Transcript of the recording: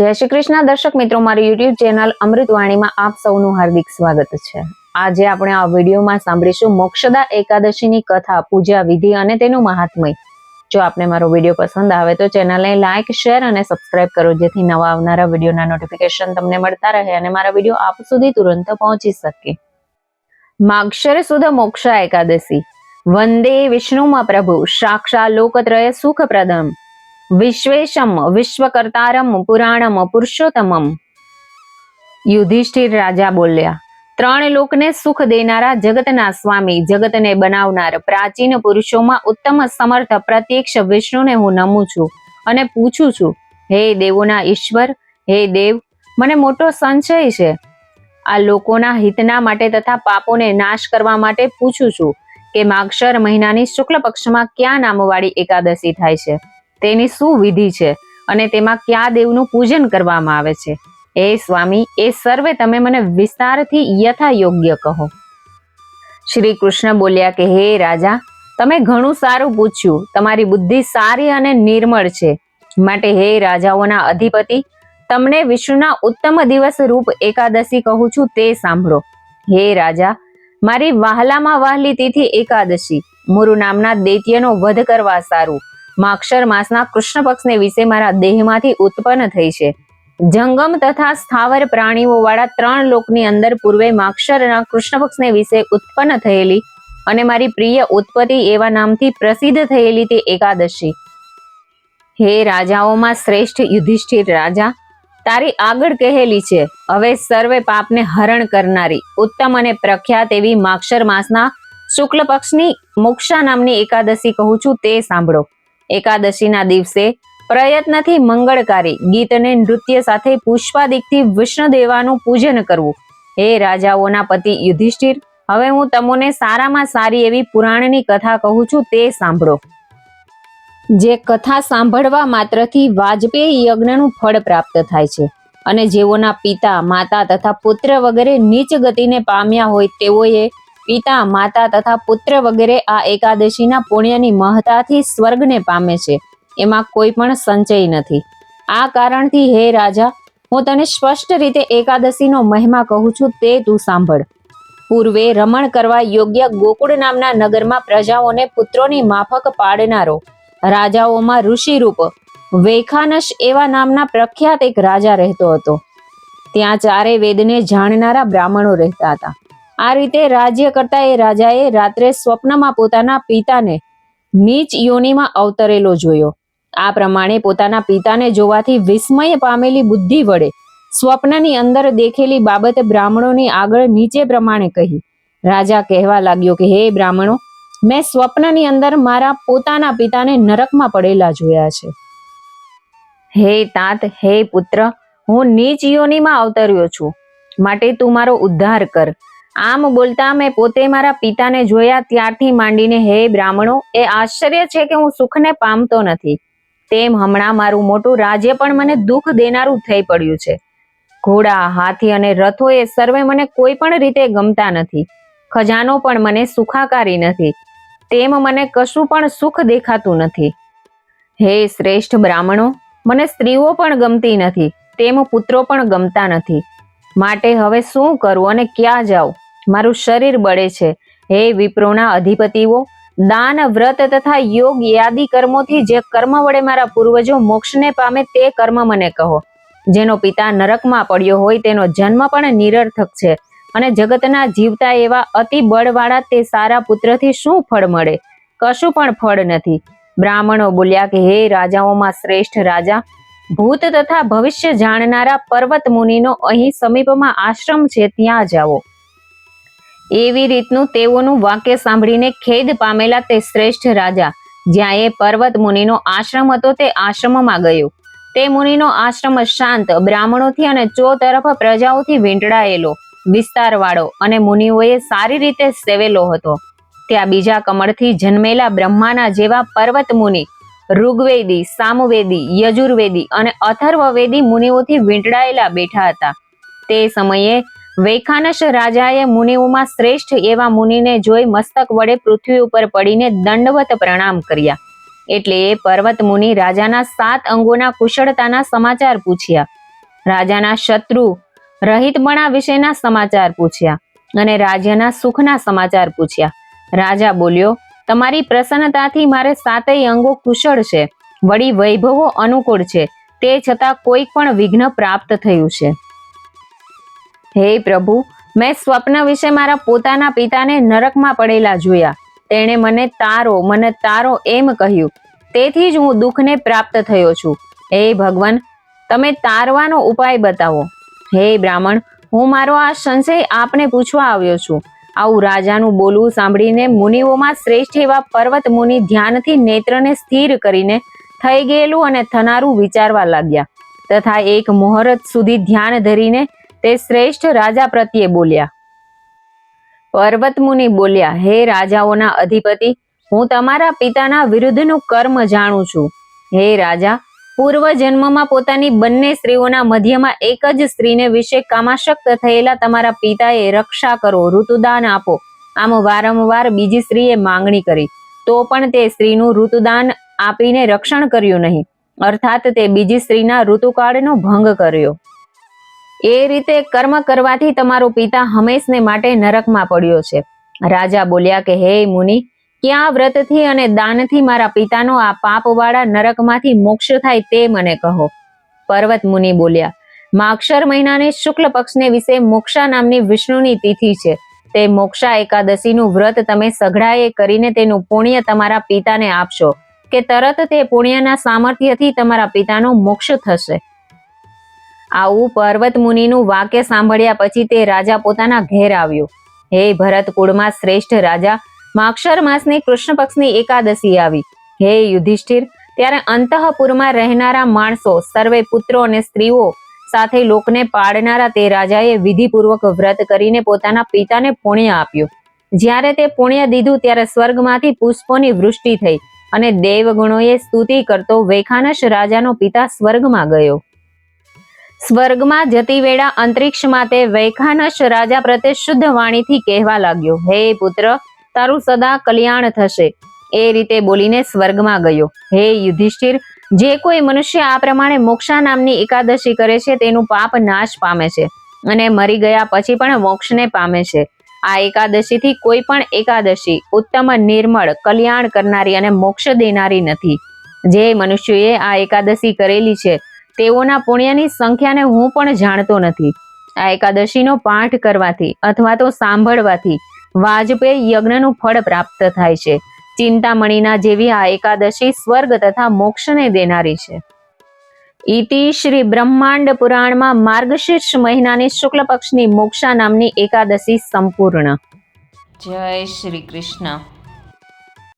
જય શ્રી કૃષ્ણ. દર્શક મિત્રો, મારી યુટ્યુબ ચેનલ અમૃતવાણીમાં આપ સૌનું હાર્દિક સ્વાગત છે. આજે આપણે આ વિડીયોમાં સાંભળીશું મોક્ષદા એકાદશીની કથા, પૂજા વિધિ અને તેનું મહાત્મય. જો આપને મારો વીડિયો પસંદ આવે તો ચેનલને લાઇક શેર અને સબસ્ક્રાઇબ કરો, જેથી નવા આવનારા વિડીયોના નોટિફિકેશન તમને મળતા રહે અને મારા વીડિયો આપ સુધી તુરંત પહોંચી શકે. માગશર સુદ મોક્ષા એકાદશી. વંદે વિષ્ણુમાં પ્રભુ. સાક્ષા લોકત્રય સુખપ્રદમ. વિશ્વેશમ વિશ્વકર્તારમ પુરાણમ પુરુષોત્તમમ યુધિષ્ઠિર રાજા બોલ્યા ત્રણ લોકને સુખ દેનારા જગતના સ્વામી જગતને બનાવનાર પ્રાચીન પુરુષોમાં ઉત્તમ સમર્થ પ્રત્યક્ષ વિષ્ણુને હું નમું છું અને પૂછું છું, હે દેવોના ઈશ્વર, હે દેવ, મને મોટો સંશય છે. આ લોકોના હિતના માટે તથા પાપોને નાશ કરવા માટે પૂછું છું કે માક્ષર મહિનાની શુક્લ પક્ષમાં ક્યાં નામવાળી એકાદશી થાય છે? તેની શું વિધિ છે અને તેમાં કયા દેવનું પૂજન કરવામાં આવે છે? એ સ્વામી, એ સર્વે તમે મને વિસ્તારથી યથા યોગ્ય કહો. શ્રી કૃષ્ણ બોલ્યા કે, હે રાજા, તમે ઘણું સારું પૂછ્યું. તમારી બુદ્ધિ સારી અને નિર્મળ છે. માટે હે રાજાઓના અધિપતિ, તમને વિષ્ણુના ઉત્તમ દિવસ રૂપ એકાદશી કહું છું તે સાંભળો. હે રાજા, મારી વહાલામાં વહાલી તિથિ એકાદશી. મુરુ નામના દૈત્યનો વધ કરવા સારું. માક્ષર માસના કૃષ્ણ પક્ષને વિશે મારા દેહમાંથી ઉત્પન્ન થઈ છે. જંગમ તથા સ્થાવર પ્રાણીઓ વાળા ત્રણ લોકની અંદર પૂર્વે માક્ષરના કૃષ્ણ પક્ષને વિશે ઉત્પન્ન થયેલી અને મારી પ્રિય ઉત્પત્તિ એવા નામથી પ્રસિદ્ધ થયેલી તે એકાદશી. હે રાજાઓમાં શ્રેષ્ઠ યુધિષ્ઠિર રાજા, તારી આગળ કહેલી છે, હવે સર્વે પાપને હરણ કરનારી, ઉત્તમ અને પ્રખ્યાત એવી માક્ષર માસના શુક્લ પક્ષની મોક્ષા નામની એકાદશી કહું છું તે સાંભળો. એકાદશીના દિવસે પ્રયત્નથી મંગળકારી ગીત અને નૃત્ય સાથે પુષ્પાદિકથી વિષ્ણુદેવાનું પૂજન કરવું. હે રાજાઓના પતિ યુધિષ્ઠિર, હવે હું તમને સારામાં સારી એવી પુરાણની કથા કહું છું તે સાંભળો. જે કથા સાંભળવા માત્રથી વાજપેયી યજ્ઞનું ફળ પ્રાપ્ત થાય છે અને જેઓના પિતા, માતા તથા પુત્ર વગેરે નીચ ગતિને પામ્યા હોય તેઓએ પિતા, માતા તથા પુત્ર વગેરે આ એકાદશીના પુણ્યની મહતાથી સ્વર્ગને પામે છે. એમાં કોઈ પણ સંચય નથી. આ કારણથી હે રાજા, હું તને સ્પષ્ટ રીતે એકાદશીનો મહિમા કહું છું તે તું સાંભળ. પૂર્વે રમણ કરવા યોગ્ય ગોકુળ નામના નગરમાં પ્રજાઓને પુત્રોની માફક પાડનારો. રાજાઓમાં ઋષિરૂપ, વૈખાનશ એવા નામના પ્રખ્યાત એક રાજા રહેતો હતો. ત્યાં ચારે વેદને જાણનારા બ્રાહ્મણો રહેતા હતા. આ રીતે રાજ્ય કરતા એ રાજાએ રાત્રે સ્વપ્નમાં પોતાના પિતાને નીચ યોનિમાં અવતરેલો જોયો. આ પ્રમાણે પોતાના પિતાને જોવાથી વિસ્મય પામેલી બુદ્ધિ વડે સ્વપ્નની અંદર દેખેલી બાબત બ્રાહ્મણોની આગળ નીચે પ્રમાણે કહી. રાજા કહેવા લાગ્યો કે, હે બ્રાહ્મણો, મેં સ્વપ્નની અંદર મારા પોતાના પિતાને નરકમાં પડેલા જોયા છે. હે તાત, હે પુત્ર, હું નીચ યોનિમાં અવતર્યો છું. માટે તું મારો ઉદ્ધાર કર. આમ બોલતા મેં પોતે મારા પિતાને જોયા ત્યારથી માંડીને, હે બ્રાહ્મણો, એ આશ્ચર્ય છે કે હું સુખને પામતો નથી. તેમ હમણાં મારું મોટું રાજ્ય પણ મને દુઃખ દેનારું થઈ પડ્યું છે. ઘોડા, હાથી અને રથો એ સર્વે મને કોઈ પણ રીતે ગમતા નથી. ખજાનો પણ મને સુખાકારી નથી. તેમ મને કશું પણ સુખ દેખાતું નથી. હે શ્રેષ્ઠ બ્રાહ્મણો, મને સ્ત્રીઓ પણ ગમતી નથી, તેમ પુત્રો પણ ગમતા નથી. માટે હવે શું કરું અને ક્યાં જાઉં? મારું શરીર બળે છે. હે વિપ્રોના અધિપતિઓ, દાન, વ્રત તથા યોગ યાદી કર્મોથી જે કર્મ વડે મારા પૂર્વજો મોક્ષને પામે તે કર્મ મને કહો. જેનો પિતા નરકમાં પડ્યો હોય તેનો જન્મ પણ નિરર્થક છે અને જગતના જીવતા એવા અતિ બળવાળા તે સારા પુત્રથી શું ફળ મળે? કશું પણ ફળ નથી. બ્રાહ્મણો બોલ્યા કે, હે રાજાઓમાં શ્રેષ્ઠ રાજા, ભૂત તથા ભવિષ્ય જાણનારા પર્વત મુનિનો અહીં સમીપમાં આશ્રમ છે, ત્યાં જાઓ. એવી રીતનું તેઓનું વાક્ય સાંભળીને ખેદ પામેલા તે શ્રેષ્ઠ રાજા, જ્યાં એ પર્વત મુનિનો આશ્રમ હતો તે આશ્રમમાં ગયો. તે મુનિનો આશ્રમ શાંત, બ્રાહ્મણોથી અને ચો તરફ પ્રજાઓથી વીંટળાયેલો, વિસ્તારવાળો અને મુનિઓએ સારી રીતે સેવેલો હતો. ત્યાં બીજા કમળથી જન્મેલા બ્રહ્માના જેવા પર્વત મુનિ, ઋગ્વેદી, સામવેદી, યજુર્વેદી અને અથર્વવેદી મુનિઓથી વીંટળાયેલા બેઠા હતા. તે સમયે વૈખાનસ રાજાએ મુનિઓમાં શ્રેષ્ઠ એવા મુનિને જોઈ મસ્તક વડે પૃથ્વી ઉપર પડીને દંડવત પ્રણામ કર્યા. એટલે એ પર્વત મુનિ રાજાના સાત અંગોના કુશળતાના સમાચાર પૂછ્યા. રાજાના શત્રુ રહિતપણા વિશેના સમાચાર પૂછ્યા અને રાજ્યના સુખના સમાચાર પૂછ્યા. રાજા બોલ્યો, તમારી પ્રસન્નતાથી મારે સાતેય અંગો કુશળ છે. વળી વૈભવો અનુકૂળ છે. તે છતાં કોઈ પણ વિઘ્ન પ્રાપ્ત થયું છે. હે પ્રભુ, મેં સ્વપ્ન વિશે મારા પોતાના પિતાને નરકમાં પડેલા જોયા. તેણે મને તારો મને તારો એમ કહ્યું. તેથી જ હું દુઃખને પ્રાપ્ત થયો છું. હે ભગવાન, તમે તારવાનો ઉપાય બતાવો. હે બ્રાહ્મણ, હું મારો આ સંશય આપને પૂછવા આવ્યો છું. આવું રાજાનું બોલવું સાંભળીને મુનિઓમાં શ્રેષ્ઠ એવા પર્વત મુનિ ધ્યાનથી નેત્રને સ્થિર કરીને થઈ ગયેલું અને થનારું વિચારવા લાગ્યા. તથા એક મુહૂર્ત સુધી ધ્યાન ધરીને તે શ્રેષ્ઠ રાજા પ્રત્યે બોલ્યા. પર્વત મુનિ બોલ્યા, હે રાજાઓના અધિપતિ, હું તમારા પિતાના વિરુદ્ધનું કર્મ જાણું છું. હે રાજા પૂર્વ જન્મમાં પોતાની બંને સ્ત્રીઓના મધ્યમાં એક જ સ્ત્રીને વિશે કામાશક્ત થયેલા તમારા પિતાએ રક્ષા કરો, ઋતુદાન આપો. આમ વારંવાર બીજી સ્ત્રીએ માંગણી કરી. તો પણ તે સ્ત્રીનું ઋતુદાન આપીને રક્ષણ કર્યું નહીં. અર્થાત તે બીજી સ્ત્રીના ઋતુકાળનો ભંગ કર્યો. એ રીતે કર્મ કરવાથી તમારો પિતા હંમેશને માટે નરકમાં પડ્યો છે. રાજા બોલ્યા કે, હે મુનિ, ક્યાં વ્રતથી અને દાનથી મારા પિતાનો આ પાપવાળા નરકમાંથી મોક્ષ થાય તે મને કહો. પર્વત મુનિ બોલ્યા માક્ષર મહિનાને શુક્લ પક્ષને વિશે મોક્ષા નામની વિષ્ણુની તિથિ છે. તે મોક્ષા એકાદશીનું વ્રત તમે સઘળાએ કરીને તેનું પુણ્ય તમારા પિતાને આપશો, કે તરત તે પુણ્યના સામર્થ્યથી તમારા પિતાનો મોક્ષ થશે. આવું પર્વત મુનિનું વાક્ય સાંભળ્યા પછી તે રાજા પોતાના ઘેર આવ્યો. હે ભરત કુળમાં શ્રેષ્ઠ રાજા, માક્ષર માસની કૃષ્ણ પક્ષની એકાદશી આવી. હે યુધિષ્ઠિર, ત્યારે અંતઃપુરમાં રહેનારા માણસો, સર્વે પુત્રો અને સ્ત્રીઓ સાથે લોકને પાડનારા તે રાજાએ વિધિપૂર્વક વ્રત કરીને પોતાના પિતાને પુણ્ય આપ્યું. જ્યારે તે પુણ્ય દીધું ત્યારે સ્વર્ગમાંથી પુષ્પોની વૃષ્ટિ થઈ અને દેવગુણોએ સ્તુતિ કરતો વૈખાનસ રાજાનો પિતા સ્વર્ગમાં ગયો. સ્વર્ગમાં જતી વેળા અંતરિક્ષમાં તે વૈખાનશ રાજા પ્રત્યે શુદ્ધ વાણીથી કહેવા લાગ્યો, હે પુત્ર, તારું સદા કલ્યાણ થશે. એ રીતે બોલીને સ્વર્ગમાં ગયો. હે યુધિષ્ઠિર, જે કોઈ મનુષ્ય આ પ્રમાણે મોક્ષા નામની એકાદશી કરે છે, તેનું પાપ નાશ પામે છે અને મરી ગયા પછી પણ મોક્ષને પામે છે. આ એકાદશીથી કોઈ પણ એકાદશી ઉત્તમ, નિર્મળ, કલ્યાણ કરનારી અને મોક્ષ દેનારી નથી. જે મનુષ્યએ આ એકાદશી કરેલી છે તેઓના પુણ્યની સંખ્યાને હું પણ જાણતો નથી. આ એકાદશીનો પાઠ કરવાથી અથવા તો સાંભળવાથી વાજપેયી યજ્ઞનું ફળ પ્રાપ્ત થાય છે. ચિંતામણીના જેવી આ એકાદશી સ્વર્ગ તથા મોક્ષને દેનારી છે. ઇતિ શ્રી બ્રહ્માંડ પુરાણમાં માર્ગશીર્ષ મહિનાની શુક્લ પક્ષની મોક્ષા નામની એકાદશી સંપૂર્ણ. જય શ્રી કૃષ્ણ.